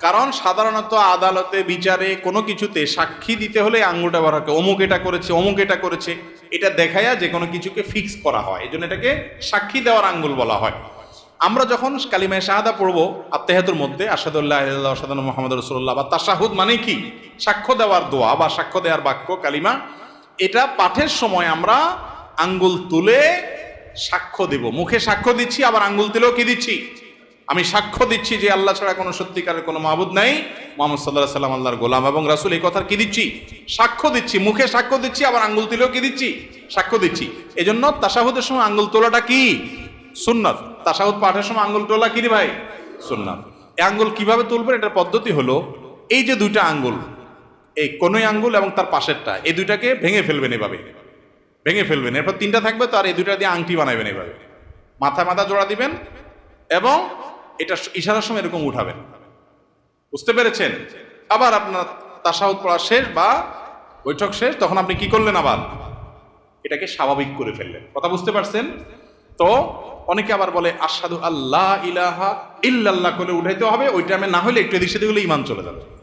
কারণ সাধারণত আদালতে, বিচারে কোনো কিছুতে সাক্ষী দিতে হলে আঙ্গুলটা ব্যবহার হয়। অমুক এটা করেছে, অমুক এটা করেছে। এটা দেখায়া যে কোনো কিছুকে ফিক্স করা হয়। এই জন্য এটাকে সাক্ষী দেওয়ার আঙ্গুল বলা হয়। আমরা যখন কালিমায় শাহাদা পড়ব আত্মেহাতুর মধ্যে আসাদুল্লাহ আসাদ মোহাম্মদ রসুল্লাহ বা তাসাহুদ মানে কি? সাক্ষ্য দেওয়ার দোয়া বা সাক্ষ্য দেওয়ার বাক্য, কালিমা। এটা পাঠের সময় আমরা আঙ্গুল তুলে সাক্ষ্য দেব। মুখে সাক্ষ্য দিচ্ছি, আবার আঙ্গুল তুলেও কি দিচ্ছি? আমি সাক্ষ্য দিচ্ছি যে আল্লাহ ছাড়া কোনো সত্যিকারের কোনো মাহবুদ নাই। মোহাম্মদ সাল্লাহ সাল্লাম আল্লাহর গোলাম এবং রাসুল, এই কথার কি দিচ্ছি? সাক্ষ্য দিচ্ছি, মুখে সাক্ষ্য দিচ্ছি, আবার আঙ্গুল তুলেও কি দিচ্ছি? সাক্ষ্য দিচ্ছি। এজন্য তাসাহুদের সময় আঙ্গুল তোলাটা কি? সুন্নত। তাসাহুদ পাঠের সময় আঙ্গুল তোলা কি ভাই? সুন্নত। এই আঙ্গুল কীভাবে তুলবেন? এটার পদ্ধতি হলো, এই যে দুইটা আঙ্গুল, এই কোনোই আঙ্গুল এবং তার পাশেরটা, এই দুইটাকে ভেঙে ফেলবেন এভাবে। ভেঙে ফেলবেন। এরপর তিনটা থাকবে, তো আর এই দুইটা দিয়ে আংটি বানাবেন এভাবে। মাথা মাথা জোড়া দিবেন এবং এটা ইশারার সময় এরকম উঠাবেন। বুঝতে পেরেছেন? আবার আপনার তাসাউদ পড়া শেষ বা বৈঠক শেষ, তখন আপনি কি করলেন আবার? এটাকে স্বাভাবিক করে ফেললেন। কথা বুঝতে পারছেন? তো অনেকে আবার বলে আসাদু আল্লাহ ইলাহা ইল্লাল্লাহ করে উঠাইতে হবে ওই টাইমে না হলে একটু এদিক সেদিক হলে ইমান চলে যাবে।